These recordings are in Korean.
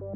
네,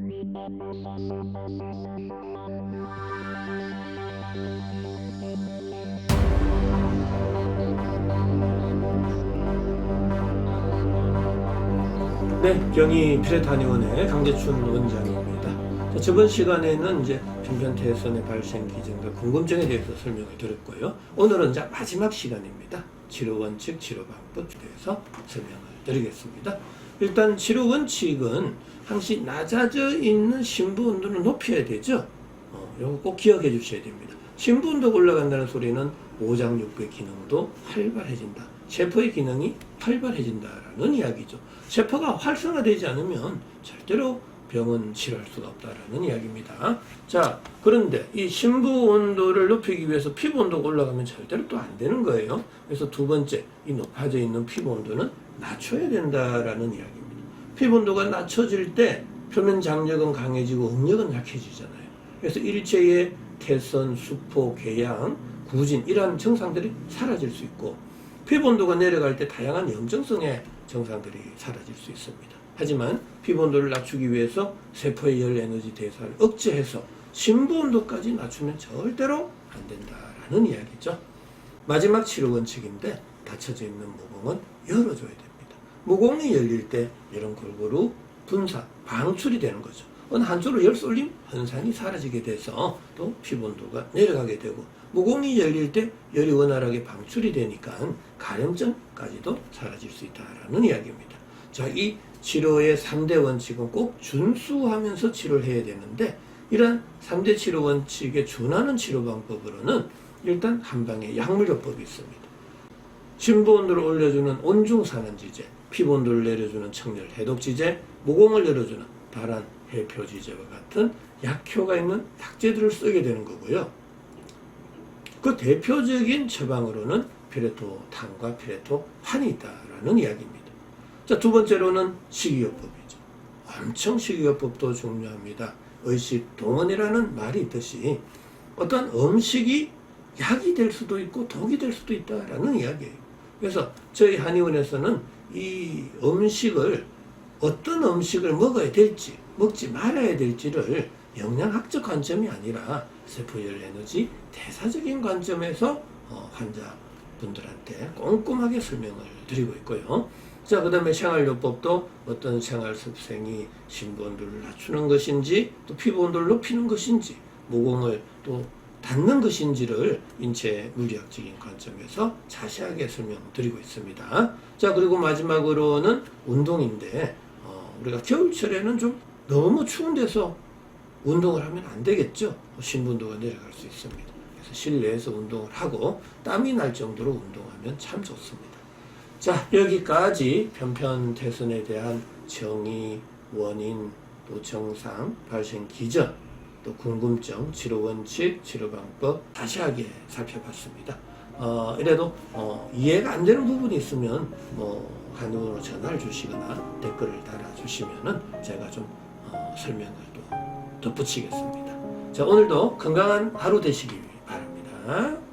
경희 피레타니원의 강재춘 원장입니다. 자, 저번 시간에는 이제 편편 태선의 발생 기전과 궁금증에 대해서 설명을 드렸고요. 오늘은 이제 마지막 시간입니다. 치료 원칙, 치료 방법에 대해서 설명을 드리겠습니다. 일단 치료 원칙은 항시 낮아져 있는 심부 온도를 높여야 되죠. 어, 이거 꼭 기억해 주셔야 됩니다. 심부 온도가 올라간다는 소리는 오장육부의 기능도 활발해진다. 세포의 기능이 활발해진다라는 이야기죠. 세포가 활성화되지 않으면 절대로 병은 치료할 수가 없다라는 이야기입니다. 자, 그런데 이 심부 온도를 높이기 위해서 피부 온도가 올라가면 절대로 또 안 되는 거예요. 그래서 두 번째, 이 높아져 있는 피부 온도는 낮춰야 된다라는 이야기입니다. 피부 온도가 낮춰질 때 표면 장력은 강해지고 응력은 약해지잖아요. 그래서 일체의 태선, 수포, 궤양, 구진 이러한 증상들이 사라질 수 있고 피부 온도가 내려갈 때 다양한 염증성의 증상들이 사라질 수 있습니다. 하지만 피부 온도를 낮추기 위해서 세포의 열 에너지 대사를 억제해서 심부 온도까지 낮추면 절대로 안 된다라는 이야기죠. 마지막 치료 원칙인데 닫혀져 있는 모공은 열어줘야 됩니다. 모공이 열릴 때 이런 골고루 분사, 방출이 되는 거죠. 어느 한쪽으로 열 쏠림 현상이 사라지게 돼서 또 피부 온도가 내려가게 되고 모공이 열릴 때 열이 원활하게 방출이 되니까 가려움증까지도 사라질 수 있다라는 이야기입니다. 자, 이 치료의 3대 원칙은 꼭 준수하면서 치료를 해야 되는데 이런 3대 치료 원칙에 준하는 치료 방법으로는 일단 한방에 약물요법이 있습니다. 심부 온도를 올려주는 온중산안지제, 피부 온도를 내려주는 청열 해독지제, 모공을 열어주는 발한 해표지제와 같은 약효가 있는 약제들을 쓰게 되는 거고요. 그 대표적인 처방으로는 피레토탄과 피레토환이 있다라는 이야기입니다. 자, 두 번째로는 식이요법이죠. 엄청 식이요법도 중요합니다. 의식 동원이라는 말이 있듯이 어떤 음식이 약이 될 수도 있고 독이 될 수도 있다라는 이야기예요. 그래서 저희 한의원에서는 이 음식을 어떤 음식을 먹어야 될지 먹지 말아야 될지를 영양학적 관점이 아니라 세포열 에너지 대사적인 관점에서 어, 환자분들한테 꼼꼼하게 설명을 드리고 있고요. 자, 그 다음에 생활요법도 어떤 생활 습생이 심부 온도를 낮추는 것인지 또 피부 온도를 높이는 것인지 모공을 또 닫는 것인지를 인체 물리학적인 관점에서 자세하게 설명드리고 있습니다. 자, 그리고 마지막으로는 운동인데 어, 우리가 겨울철에는 좀 너무 추운 데서 운동을 하면 안 되겠죠. 신분도가 내려갈 수 있습니다. 그래서 실내에서 운동을 하고 땀이 날 정도로 운동하면 참 좋습니다. 자, 여기까지 편편태선에 대한 정의, 원인, 또 정상, 발생 기전, 또 궁금증, 치료 원칙, 치료 방법 자세하게 살펴봤습니다. 어, 이래도 어, 이해가 안 되는 부분이 있으면 뭐 한우로 전화를 주시거나 댓글을 달아주시면은 제가 좀 어, 설명을 또 덧붙이겠습니다. 자, 오늘도 건강한 하루 되시기 바랍니다.